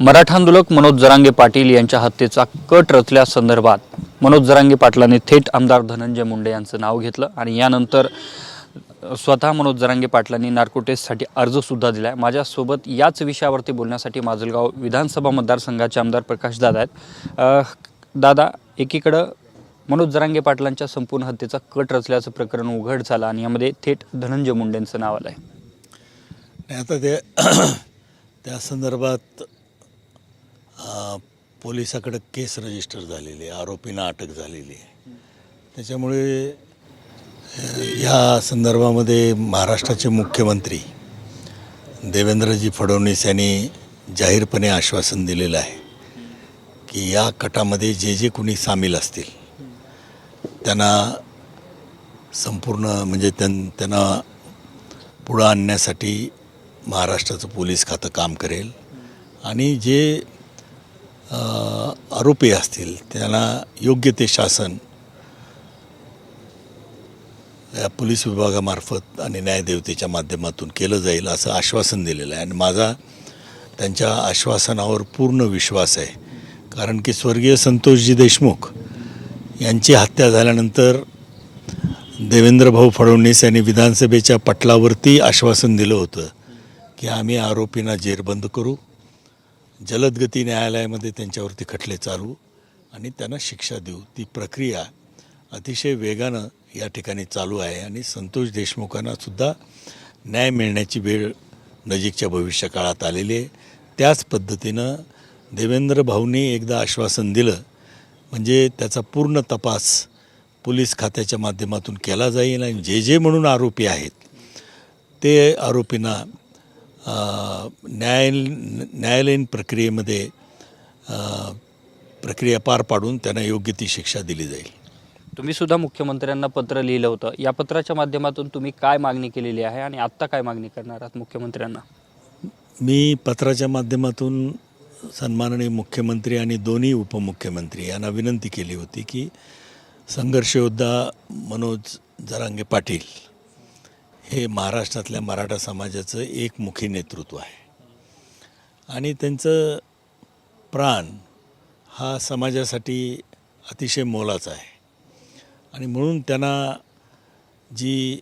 मराठा आंदोलक मनोज जरांगे पाटील यांच्या हत्येचा कट रचल्यासंदर्भात मनोज जरांगे पाटलांनी थेट आमदार धनंजय मुंडे यांचं नाव घेतलं आणि यानंतर स्वतः मनोज जरांगे पाटलांनी नार्को टेस्टसाठी अर्जसुद्धा दिला आहे माझ्यासोबत याच विषयावरती बोलण्यासाठी माजलगाव विधानसभा मतदारसंघाचे आमदार प्रकाश दादा आहेत. दादा एकीकडं मनोज जरांगे पाटलांच्या संपूर्ण हत्येचा कट रचल्याचं प्रकरण उघड झालं आणि यामध्ये थेट धनंजय मुंडेंचं नाव आलं आहे नाही आता ते त्या संदर्भात पोलिसाकडे केस रजिस्टर झालेली आहे आरोपींना अटक झालेली आहे. त्याच्यामुळे ह्या या संदर्भामध्ये महाराष्ट्राचे मुख्यमंत्री देवेंद्रजी फडणवीस यांनी जाहीरपणे आश्वासन दिलेलं आहे की या कटामध्ये जे जे कोणी सामील असतील त्यांना संपूर्ण म्हणजे त्यां त्यांना पुढं आणण्यासाठी महाराष्ट्राचं पोलीस खातं काम करेल. आणि जे आरोपी असतील त्यांना योग्य ते शासन या पोलीस विभागामार्फत आणि न्यायदेवतेच्या माध्यमातून केलं जाईल असं आश्वासन दिलेलं आहे. आणि माझा त्यांच्या आश्वासनावर पूर्ण विश्वास आहे. कारण की स्वर्गीय संतोषजी देशमुख यांची हत्या झाल्यानंतर देवेंद्र भाऊ फडणवीस यांनी विधानसभेच्या पटलावरती आश्वासन दिलं होतं. की आम्ही आरोपींना जेरबंद करू जलदगती न्यायालयामध्ये त्यांच्यावरती खटले चालू आणि त्यांना शिक्षा देऊ. ती प्रक्रिया अतिशय वेगानं या ठिकाणी चालू आहे आणि संतोष देशमुखांना सुद्धा न्याय मिळण्याची वेळ नजीकच्या भविष्यकाळात आलेली आहे. त्याच पद्धतीनं देवेंद्र भाऊंनी एकदा आश्वासन दिलं म्हणजे त्याचा पूर्ण तपास पोलीस खात्याच्या माध्यमातून केला जाईल आणि जे जे म्हणून आरोपी आहेत ते आरोपींना न्याय न्यायालयीन प्रक्रियेमध्ये प्रक्रिया पार पाडून त्यांना योग्य ती शिक्षा दिली जाईल. तुम्ही सुद्धा मुख्यमंत्र्यांना पत्र लिहिलं होतं. या पत्राच्या माध्यमातून तुम्ही काय मागणी केलेली आहे आणि आत्ता काय मागणी करणार आहात मुख्यमंत्र्यांना? मी पत्राच्या माध्यमातून सन्माननीय मुख्यमंत्री आणि दोन्ही उपमुख्यमंत्री यांना विनंती केली होती की संघर्ष योद्धा मनोज जरांगे पाटील हे महाराष्ट्रातल्या मराठा समाजाचं एकमुखी नेतृत्व आहे. आणि त्यांचं प्राण हा समाजासाठी अतिशय मोलाचा आहे. आणि म्हणून त्यांना जी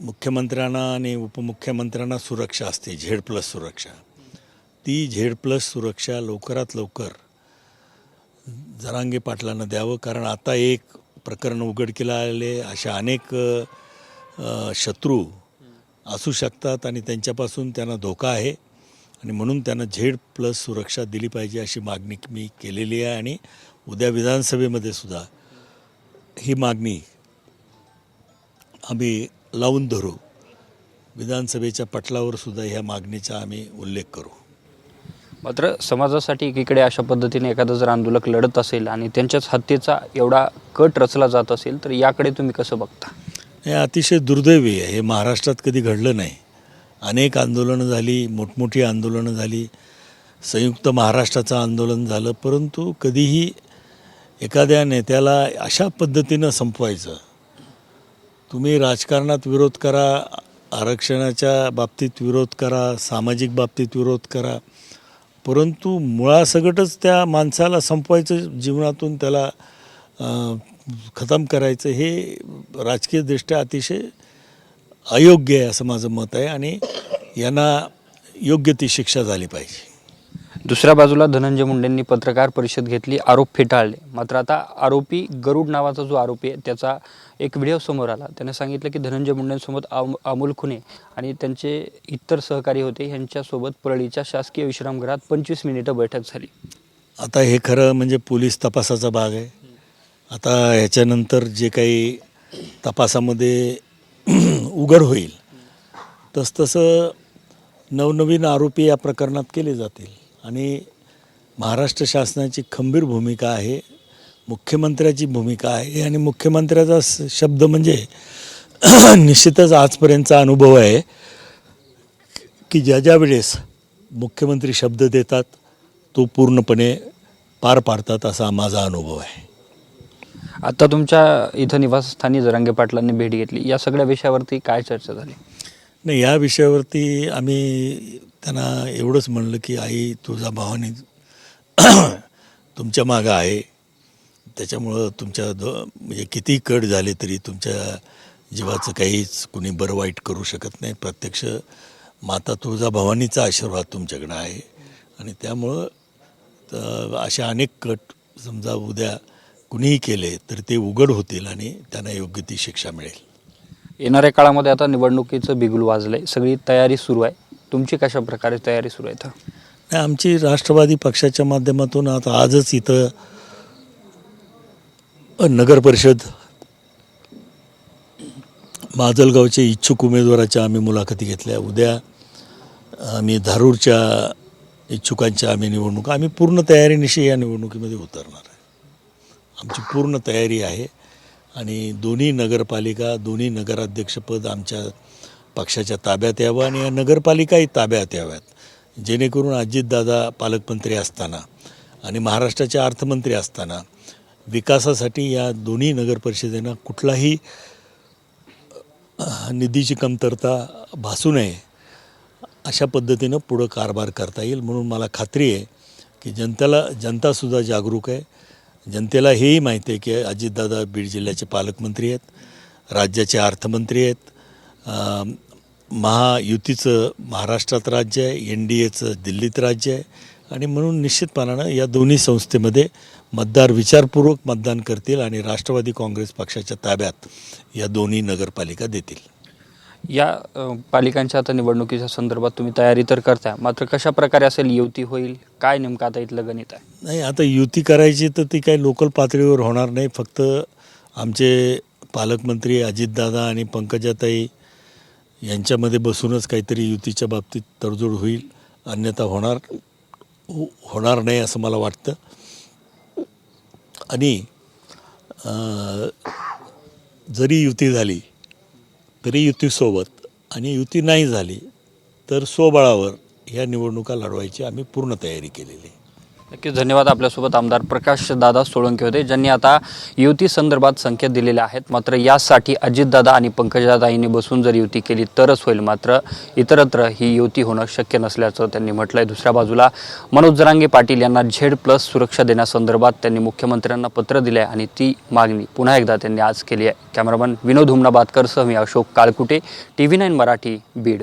मुख्यमंत्र्यांना आणि उपमुख्यमंत्र्यांना सुरक्षा असते झेड प्लस सुरक्षा ती झेड प्लस सुरक्षा लवकरात लवकर जरांगे पाटलांना द्यावं. कारण आता एक प्रकरण उघडकीला आलेले अशा अनेक शत्रू असू शकतात आणि त्यांच्यापासून त्यांना धोका आहे. आणि म्हणून त्यांना झेड प्लस सुरक्षा दिली पाहिजे अशी मागणी मी केलेली आहे आणि उद्या विधानसभेमध्ये सुद्धा ही मागणी आम्ही लावून धरू. विधानसभेच्या पटलावर सुद्धा ह्या मागणीचा आम्ही उल्लेख करू. मात्र समाजासाठी एकीकडे अशा पद्धतीने एखादं जर आंदोलक लढत असेल आणि त्यांच्याच हत्येचा एवढा कट रचला जात असेल तर याकडे तुम्ही कसं बघता? हे अतिशय दुर्दैवी आहे. हे महाराष्ट्रात कधी घडलं नाही. अनेक आंदोलनं झाली मोठमोठी आंदोलनं झाली. संयुक्त महाराष्ट्राचं आंदोलन झालं. परंतु कधीही एखाद्या नेत्याला अशा पद्धतीनं संपवायचं तुम्ही राजकारणात विरोध करा आरक्षणाच्या बाबतीत विरोध करा सामाजिक बाबतीत विरोध करा परंतु मुळासकटच त्या माणसाला संपवायचं जीवनातून त्याला खतम करायचं हे राजकीयदृष्ट्या अतिशय अयोग्य आहे असं माझं मत आहे आणि यांना योग्य ती शिक्षा झाली पाहिजे. दुसऱ्या बाजूला धनंजय मुंडेंनी पत्रकार परिषद घेतली आरोप फेटाळले. मात्र आता आरोपी गरुड नावाचा जो आरोपी आहे त्याचा एक व्हिडिओ समोर आला. त्याने सांगितलं की धनंजय मुंडेंसोबत अम अमोल खुने आणि त्यांचे इतर सहकारी होते यांच्यासोबत परळीच्या शासकीय विश्रामगृहात पंचवीस मिनिटं बैठक झाली. आता हे खरं म्हणजे पोलीस तपासाचा भाग आहे. आता ह्याच्यानंतर जे काही तपासामध्ये उघड होईल तसतसं नवनवीन आरोपी या प्रकरणात केले जातील. आणि महाराष्ट्र शासनाची खंबीर भूमिका आहे मुख्यमंत्र्याची भूमिका आहे आणि मुख्यमंत्र्याचा स- शब्द म्हणजे निश्चितच आजपर्यंतचा अनुभव आहे की ज्या ज्या वेळेस मुख्यमंत्री शब्द देतात तो पूर्णपणे पार पाडतात असा माझा अनुभव आहे. आता तुमच्या इथं निवासस्थानी जरांगे पाटलांनी भेट घेतली. या सगळ्या विषयावरती काय चर्चा झाली? नाही या विषयावरती आम्ही त्यांना एवढंच म्हणलं की आई तुझा भावानी तुमच्या मागं आहे. त्याच्यामुळं तुमच्या द म्हणजे कितीही कट झाले तरी तुमच्या जीवाचं काहीच कुणी बरं वाईट करू शकत नाही. प्रत्यक्ष माता तुळजा भवानीचा आशीर्वाद तुमच्याकडं आहे. आणि त्यामुळं तर अशा अनेक कट समजा उद्या कुणीही केले तर ते उघड होतील आणि त्यांना योग्य ती शिक्षा मिळेल. येणाऱ्या काळामध्ये आता निवडणुकीचं बिगुल वाजलंय. सगळी तयारी सुरू आहे. तुमची कशा प्रकारे तयारी सुरू आहे? नाही आमची राष्ट्रवादी पक्षाच्या माध्यमातून आता आजच इथं नगर परिषद माजलगावचे इच्छुक उमेदवाराच्या आम्ही मुलाखती घेतल्या. उद्या आम्ही धारूरच्या इच्छुकांच्या आम्ही निवडणूक आम्ही पूर्ण तयारीनिशी या निवडणुकीमध्ये उतरणार आहे. आमची पूर्ण तयारी आहे. आणि दोन्ही नगरपालिका दोन्ही नगराध्यक्षपद आमच्या पक्षाच्या ताब्यात यावं आणि या नगरपालिकाही ताब्यात याव्यात. जेणेकरून अजितदादा पालकमंत्री असताना आणि महाराष्ट्राचे अर्थमंत्री असताना विकासासाठी या दोन्ही नगरपरिषदेनं कुठलाही निधीची कमतरता भासू नये अशा पद्धतीनं पुढं कारभार करता येईल. म्हणून मला खात्री आहे की जनतेला जनतासुद्धा जागरूक आहे. जनतेला हेही माहिती आहे की अजितदादा बीड जिल्ह्याचे पालकमंत्री आहेत राज्याचे अर्थमंत्री आहेत. महायुतीचं महाराष्ट्रात राज्य आहे एन डी एचं दिल्लीत राज्य आहे. आणि म्हणून निश्चितपणानं या दोन्ही संस्थेमध्ये मतदार विचारपूर्वक मतदान करतील आणि राष्ट्रवादी काँग्रेस पक्षाच्या ताब्यात या दोन्ही नगरपालिका देतील. या अ, पालिकांच्या आता निवडणुकीच्या संदर्भात तुम्ही तयारी तर करताय. मात्र कशा प्रकारे असेल युती होईल? काय नेमकं आता इथलं गणित आहे? नाही आता युती करायची तर ती काही लोकल पातळीवर होणार नाही. फक्त आमचे पालकमंत्री अजितदादा आणि पंकजाताई यांच्यामध्ये बसूनच काहीतरी युतीच्या बाबतीत तडजोड होईल. अन्यथा होणार हो- होणार नाही असं मला वाटतं. आणि अं, जरी युती झाली तरी युतीसोबत आणि युती नाही झाली तर स्वबळावर ह्या निवडणुका लढवायची आम्ही पूर्ण तयारी केलेली आहे. नक्कीच धन्यवाद आपल्यासोबत आमदार प्रकाश दादा सोळंकी होते ज्यांनी आता युती संदर्भात संकेत दिलेले आहेत. मात्र यासाठी अजितदादा आणि पंकजदादा यांनी बसून जर युती केली तरच होईल. मात्र इतरत्र ही युती होणं शक्य नसल्याचं त्यांनी म्हटलं आहे दुसऱ्या बाजूला मनोज जरांगे पाटील यांना झेड प्लस सुरक्षा देण्यासंदर्भात त्यांनी मुख्यमंत्र्यांना पत्र दिले आहे आणि ती मागणी पुन्हा एकदा त्यांनी आज केली आहे. कॅमेरामन विनोद हुमनाबादकरसह मी Ashok Kalkute T V nine Marathi Beed.